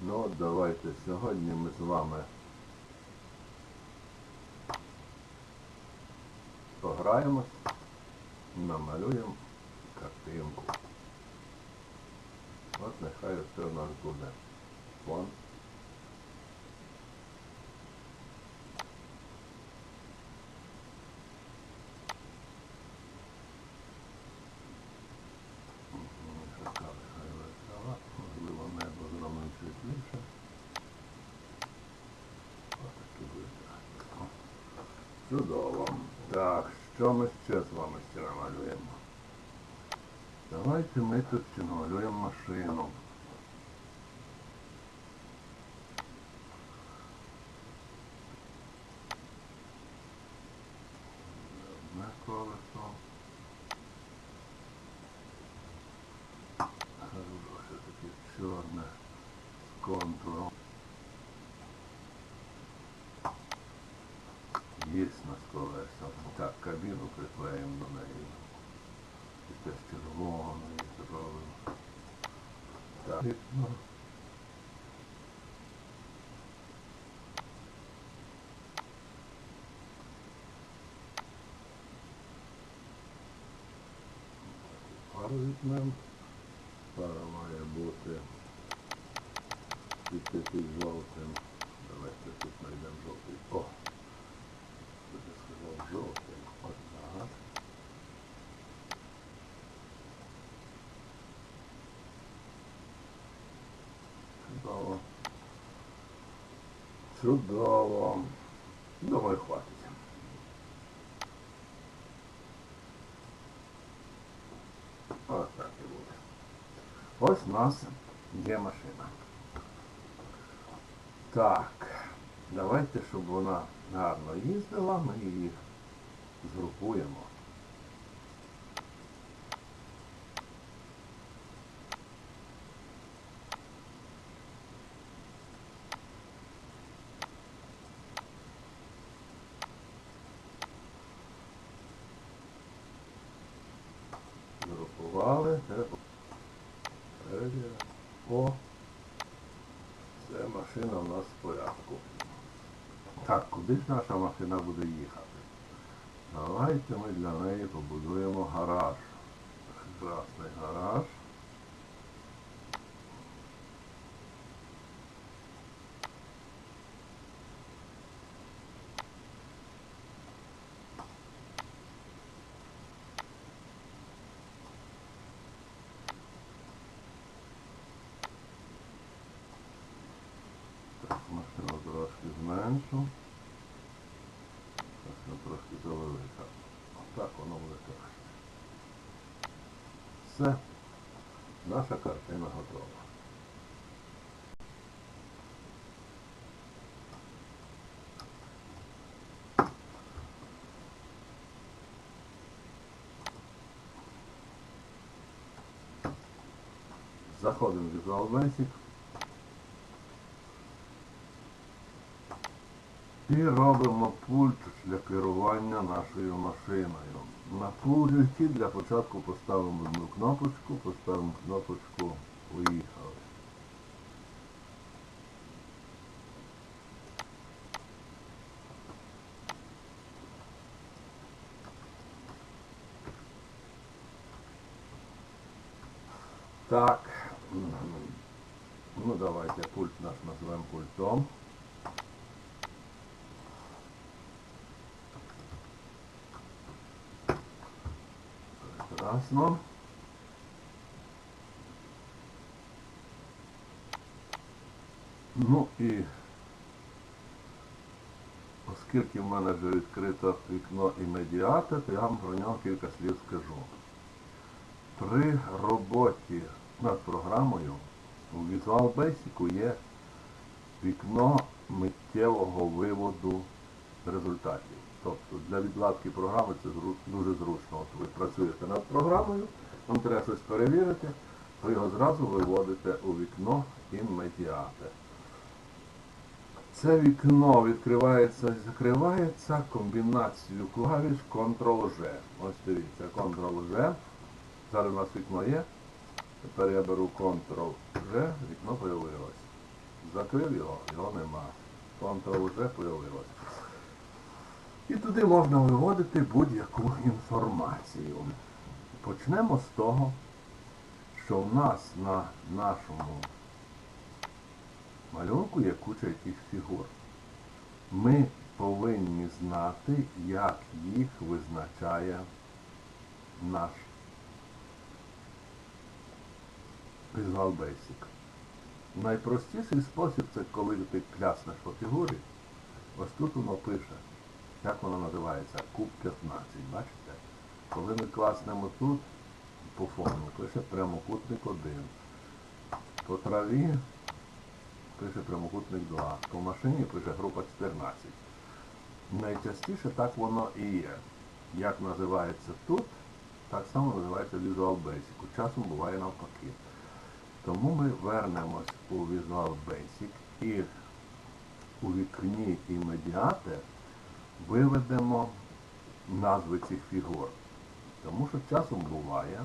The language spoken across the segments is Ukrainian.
Ну от давайте сьогодні ми з вами пограємось, намалюємо картинку. От нехай це у нас буде фон. Мгм, така нехай весела. Можливо, небо зробимо світліше. Отакі буде. О, Чудово. Так, що ми ще з вами ще намалюємо? Давайте ми тут ще намалюємо машину. Одне колесо. Колеса. Так, кабіну приклеїмо до неї. І теж червоною зробимо. Так. Пару візьмемо. Пара має бути під жовтим. Давайте тут знайдемо жовтий. О! Жовтий? От так. Чудово. Думаю, хватить. Так і буде. Ось у нас є машина. Так, давайте, щоб вона гарно їздила, ми її згрупуємо. Згрупували. О, це машина у нас в порядку. Так, куди ж наша машина буде їхати? Давайте ми для неї побудуємо гараж. Прекрасний гараж. Так, машину трошки зменшу. Машина трошки завелика. Так воно буде краще. Все. Наша картина готова. Заходимо в Visual Basic. І робимо пульт для керування нашою машиною. На пульті для початку поставимо одну кнопочку, поставимо кнопочку Уїхали. Так. Ну давайте пульт наш називаємо пультом. Прекрасно. Ну і оскільки в мене вже відкрито вікно і медіати, то я вам про нього кілька слів скажу. При роботі над програмою у Visual Basic є вікно миттєвого виводу результатів. Тобто для відладки програми це дуже зручно. От ви працюєте над програмою, вам треба щось перевірити, ви його зразу виводите у вікно імедіате. Це вікно відкривається і закривається комбінацією клавіш Ctrl-G. Ось дивіться, Ctrl-G. Зараз у нас вікно є. Тепер я беру Ctrl-G, вікно появилось. Закрив його, його нема. Вже появилось. І туди можна виводити будь-яку інформацію. Почнемо з того, що в нас на нашому малюнку є куча якихось фігур. Ми повинні знати, як їх визначає наш Visual Basic. Найпростіший спосіб це коли ти кляснеш по фігурі. Ось тут воно пише, як воно називається, куб 15, бачите? Коли ми класнемо тут, по фону, пише прямокутник 1. По траві пише прямокутник 2. По машині пише група 14. Найчастіше так воно і є. Як називається тут, так само називається Visual Basic. Часом буває навпаки. Тому ми вернемось у Visual Basic і у вікні і імедіате виведемо назви цих фігур. Тому що часом буває,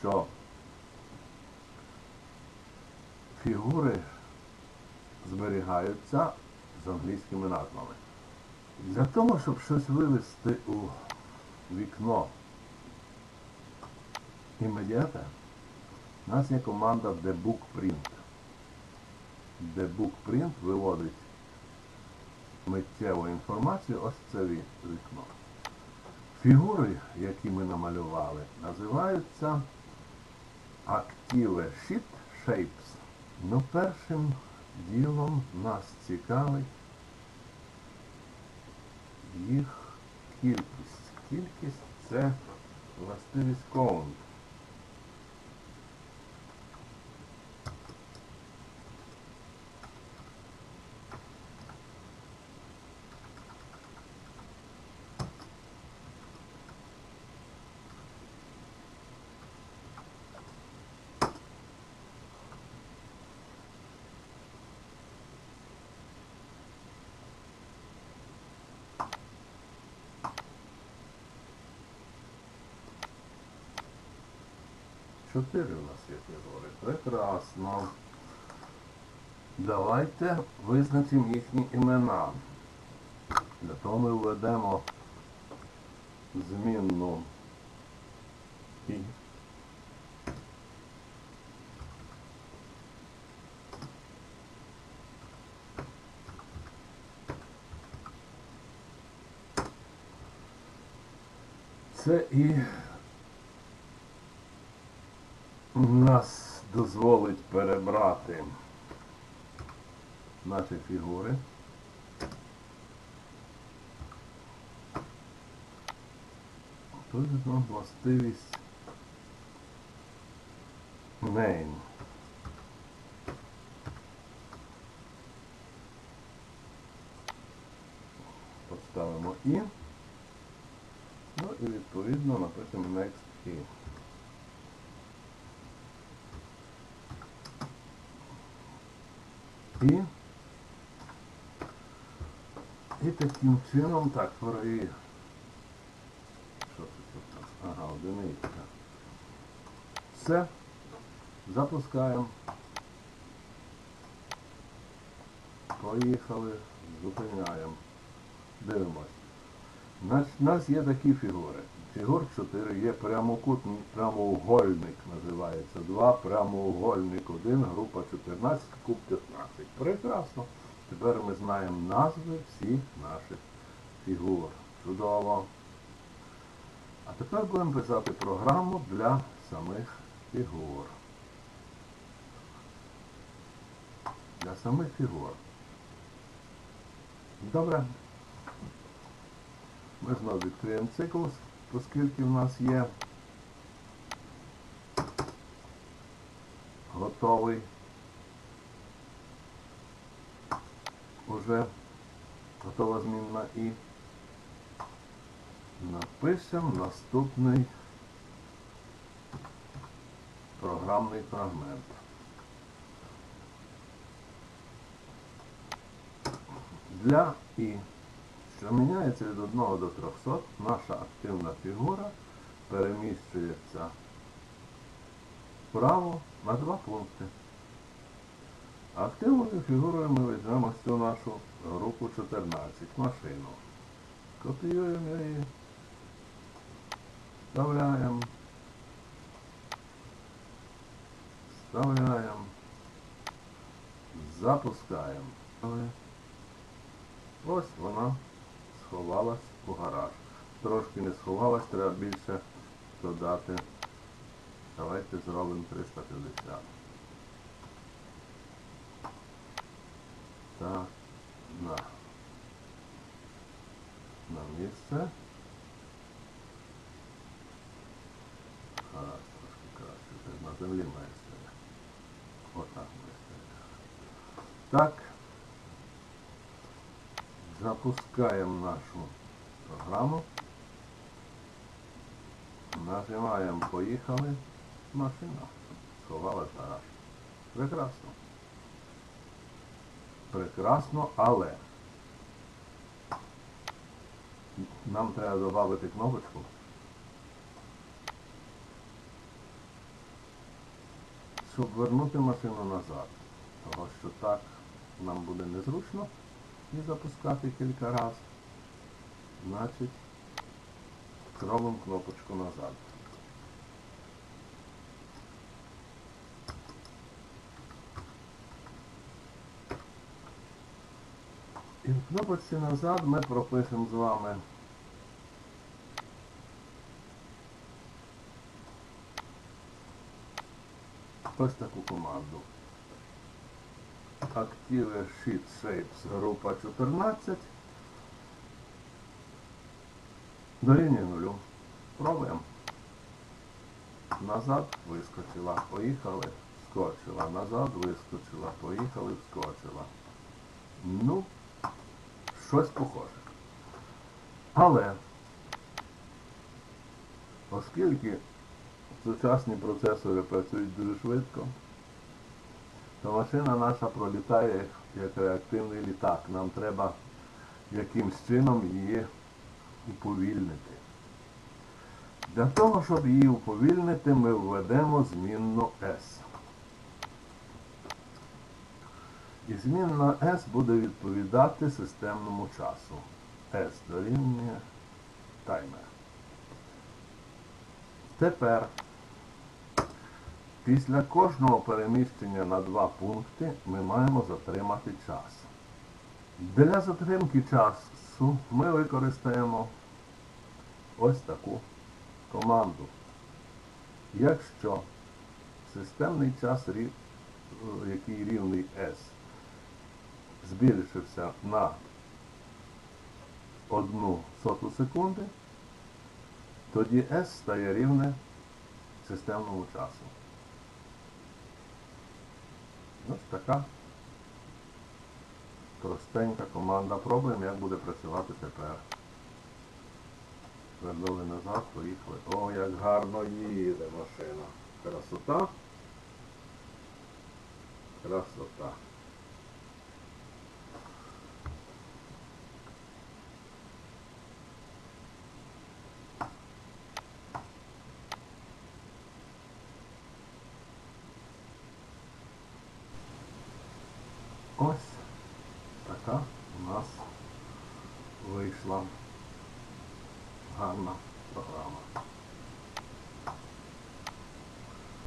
що фігури зберігаються з англійськими назвами. Для того, щоб щось вивести у вікно імедіате, у нас є команда debug print. Debug print виводить миттєву інформацію, ось це вікно. Фігури, які ми намалювали, називаються Active Sheet Shapes. Ну, першим ділом нас цікавить їх кількість. Кількість це властивість коунту. 4 у нас є прибори. Прекрасно. Давайте визначимо їхні імена. Для того ми введемо змінну І. Це і нас дозволить перебрати наші фігури. Тут у нас властивість name. Поставимо і. Ну і відповідно напишемо next і. І, і таким чином, так, і що це тут? нас? Ага, одиниця. Все. Запускаємо. Поїхали, зупиняємо. Дивимось. У нас є такі фігури. Фігур 4 є прямокутний, прямоугольник називається 2, прямоугольник 1, група 14, куб 15. Прекрасно. Тепер ми знаємо назви всіх наших фігур. Чудово. А тепер будемо писати програму для самих фігур. Для самих фігур. Добре. Ми знову відкриємо цикл, оскільки в нас є готовий уже готова змінна і напишемо наступний програмний фрагмент. Для і що міняється від 1 до 300, наша активна фігура переміщується вправо на два пункти. Активною фігурою ми візьмемо цю нашу групу 14 машину. Копіюємо її. Вставляємо. Вставляємо. Запускаємо. Ось вона сховалась у гараж. Трошки не сховалась, треба більше додати. Давайте зробимо 350. Так, на. На місце. Гаразд, трошки краще. На землі має стояти. Отак має стояти. Так. Запускаємо нашу програму. Нажимаємо Поїхали. Машина. Сховалась гараж. Прекрасно. Прекрасно, але нам треба додати кнопочку. Щоб вернути машину назад. Того що так нам буде незручно і запускати кілька разів. Значить, зробимо кнопочку назад. І в кнопочці назад ми пропишемо з вами ось таку команду. Active Sheet Shapes група 14. Дорівнює нулю. Пробуємо. Назад вискочила, поїхали, вскочила. Назад вискочила, поїхали, вскочила. Ну, щось похоже. Але, оскільки сучасні процесори працюють дуже швидко, то машина наша пролітає як, реактивний літак. Нам треба якимсь чином її уповільнити. Для того, щоб її уповільнити, ми введемо змінну S. І змінна S буде відповідати системному часу. S дорівнює таймер. Тепер Після кожного переміщення на два пункти ми маємо затримати час. Для затримки часу ми використаємо ось таку команду. Якщо системний час, який рівний S, збільшився на одну соту секунди, тоді S стає рівне системному часу. Ось така простенька команда. Пробуємо, як буде працювати тепер. Вернули назад, поїхали. О, як гарно їде машина. Красота. Красота. Ось така у нас вийшла гарна програма.